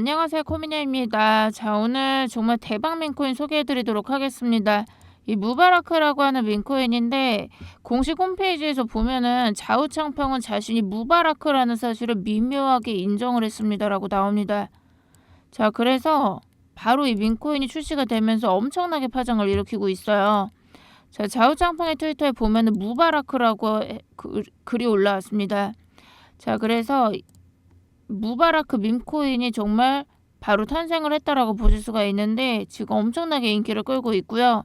안녕하세요. 코미냐입니다. 자, 오늘 정말 대박 민코인 소개해 드리도록 하겠습니다. 이 무바라크라고 하는 민코인인데 공식 홈페이지에서 보면은 좌우창평은 자신이 무바라크라는 사실을 미묘하게 인정을 했습니다라고 나옵니다. 자, 그래서 바로 이 민코인이 출시가 되면서 엄청나게 파장을 일으키고 있어요. 자, 좌우창평의 트위터에 보면은 무바라크라고 해- 그- 글이 올라왔습니다. 자, 그래서 무바라크 밈코인이 정말 바로 탄생을 했다라고 보실 수가 있는데 지금 엄청나게 인기를 끌고 있고요.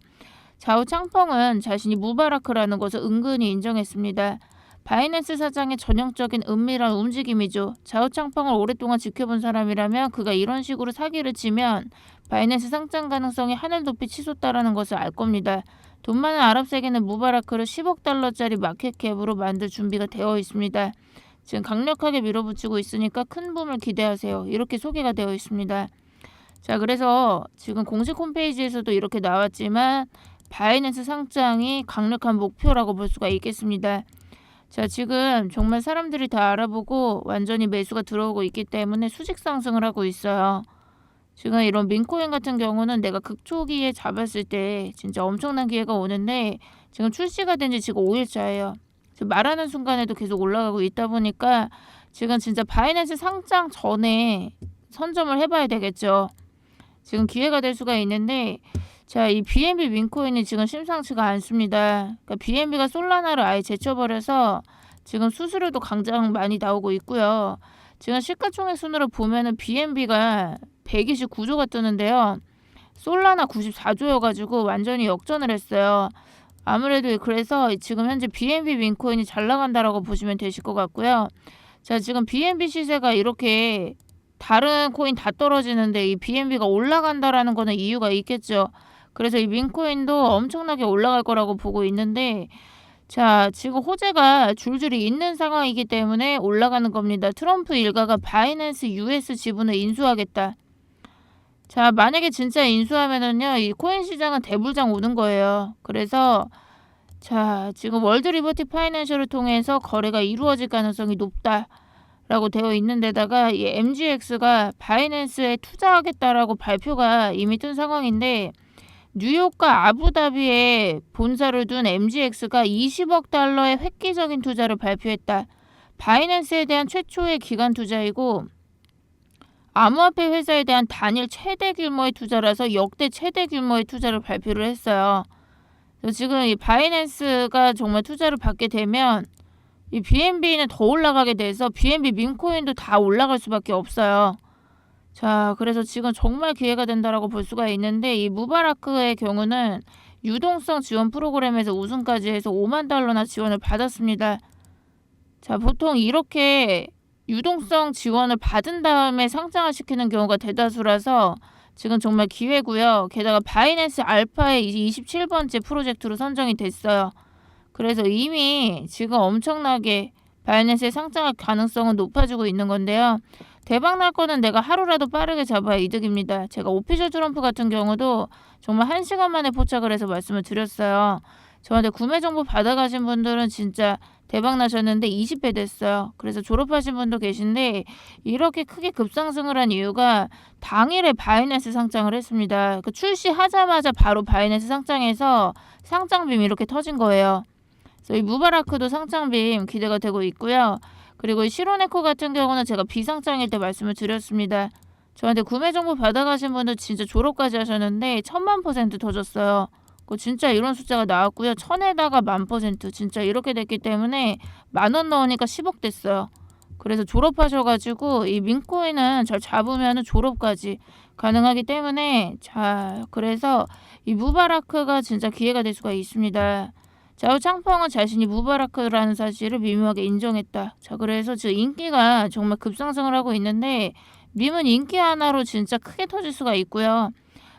좌우 창펑은 자신이 무바라크라는 것을 은근히 인정했습니다. 바이낸스 사장의 전형적인 은밀한 움직임이죠. 좌우 창펑을 오랫동안 지켜본 사람이라면 그가 이런 식으로 사기를 치면 바이낸스 상장 가능성이 하늘 높이 치솟다라는 것을 알 겁니다. 돈 많은 아랍 세계는 무바라크를 10억 달러짜리 마켓캡으로 만들 준비가 되어 있습니다. 지금 강력하게 밀어붙이고 있으니까 큰 붐을 기대하세요. 이렇게 소개가 되어 있습니다. 자, 그래서 지금 공식 홈페이지에서도 이렇게 나왔지만 바이낸스 상장이 강력한 목표라고 볼 수가 있겠습니다. 자, 지금 정말 사람들이 다 알아보고 완전히 매수가 들어오고 있기 때문에 수직 상승을 하고 있어요. 지금 이런 민코인 같은 경우는 내가 극초기에 잡았을 때 진짜 엄청난 기회가 오는데 지금 출시가 된 지 지금 5일차예요. 지금 말하는 순간에도 계속 올라가고 있다 보니까 지금 진짜 바이낸스 상장 전에 선점을 해봐야 되겠죠. 지금 기회가 될 수가 있는데 자, 이 BNB 민코인이 지금 심상치가 않습니다. 그러니까 BNB가 솔라나를 아예 제쳐버려서 지금 수수료도 강장 많이 나오고 있고요. 지금 시가총액 순으로 보면은 BNB가 129조가 뜨는데요. 솔라나 94조여가지고 완전히 역전을 했어요. 아무래도 그래서 지금 현재 BNB 민코인이 잘 나간다라고 보시면 되실 것 같고요. 자, 지금 BNB 시세가 이렇게 다른 코인 다 떨어지는데 이 BNB가 올라간다라는 거는 이유가 있겠죠. 그래서 이 민코인도 엄청나게 올라갈 거라고 보고 있는데 자, 지금 호재가 줄줄이 있는 상황이기 때문에 올라가는 겁니다. 트럼프 일가가 바이낸스 US 지분을 인수하겠다. 자, 만약에 진짜 인수하면은요, 이 코인 시장은 대불장 오는 거예요. 그래서 자, 지금 월드 리버티 파이낸셜을 통해서 거래가 이루어질 가능성이 높다라고 되어 있는데다가 이 MGX가 바이낸스에 투자하겠다라고 발표가 이미 뜬 상황인데 뉴욕과 아부다비에 본사를 둔 MGX가 20억 달러의 획기적인 투자를 발표했다. 바이낸스에 대한 최초의 기간 투자이고 암호화폐 회사에 대한 단일 최대 규모의 투자라서 역대 최대 규모의 투자를 발표를 했어요. 지금 이 바이낸스가 정말 투자를 받게 되면 이 BNB는 더 올라가게 돼서 BNB 민코인도 다 올라갈 수밖에 없어요. 자, 그래서 지금 정말 기회가 된다라고 볼 수가 있는데 이 무바라크의 경우는 유동성 지원 프로그램에서 우승까지 해서 5만 달러나 지원을 받았습니다. 자, 보통 이렇게 유동성 지원을 받은 다음에 상장을 시키는 경우가 대다수라서 지금 정말 기회고요. 게다가 바이낸스 알파의 27번째 프로젝트로 선정이 됐어요. 그래서 이미 지금 엄청나게 바이낸스에 상장할 가능성은 높아지고 있는 건데요. 대박 날 거는 내가 하루라도 빠르게 잡아야 이득입니다. 제가 오피셜 트럼프 같은 경우도 정말 한 시간 만에 포착을 해서 말씀을 드렸어요. 저한테 구매 정보 받아가신 분들은 진짜 대박 나셨는데 20배 됐어요. 그래서 졸업하신 분도 계신데 이렇게 크게 급상승을 한 이유가 당일에 바이낸스 상장을 했습니다. 그 출시하자마자 바로 바이낸스 상장해서 상장빔 이렇게 터진 거예요. 그래서 이 무바라크도 상장빔 기대가 되고 있고요. 그리고 이 시로네코 같은 경우는 제가 비상장일 때 말씀을 드렸습니다. 저한테 구매 정보 받아가신 분들 진짜 졸업까지 하셨는데 천만 퍼센트 터졌어요. 그 진짜 이런 숫자가 나왔고요. 천에다가 만 퍼센트 진짜 이렇게 됐기 때문에 만 원 넣으니까 10억 됐어요. 그래서 졸업하셔가지고 이 민코인은 잘 잡으면 졸업까지 가능하기 때문에 자 그래서 이 무바라크가 진짜 기회가 될 수가 있습니다. 좌우 창펑은 자신이 무바라크라는 사실을 미묘하게 인정했다. 자 그래서 지금 인기가 정말 급상승을 하고 있는데 밈은 인기 하나로 진짜 크게 터질 수가 있고요.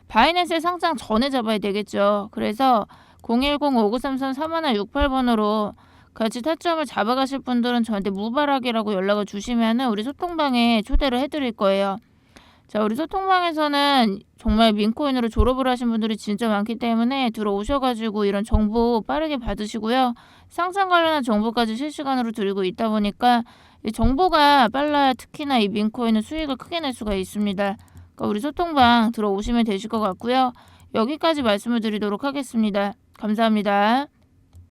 바이낸스에 상장 전에 잡아야 되겠죠. 그래서 010-5933-3168번으로 같이 타점을 잡아가실 분들은 저한테 무바락이라고 연락을 주시면 은 우리 소통방에 초대를 해드릴 거예요. 자, 우리 소통방에서는 정말 민코인으로 졸업을 하신 분들이 진짜 많기 때문에 들어오셔가지고 이런 정보 빠르게 받으시고요. 상장 관련한 정보까지 실시간으로 드리고 있다 보니까 이 정보가 빨라야 특히나 이 민코인은 수익을 크게 낼 수가 있습니다. 그러니까 우리 소통방 들어오시면 되실 것 같고요. 여기까지 말씀을 드리도록 하겠습니다. 감사합니다.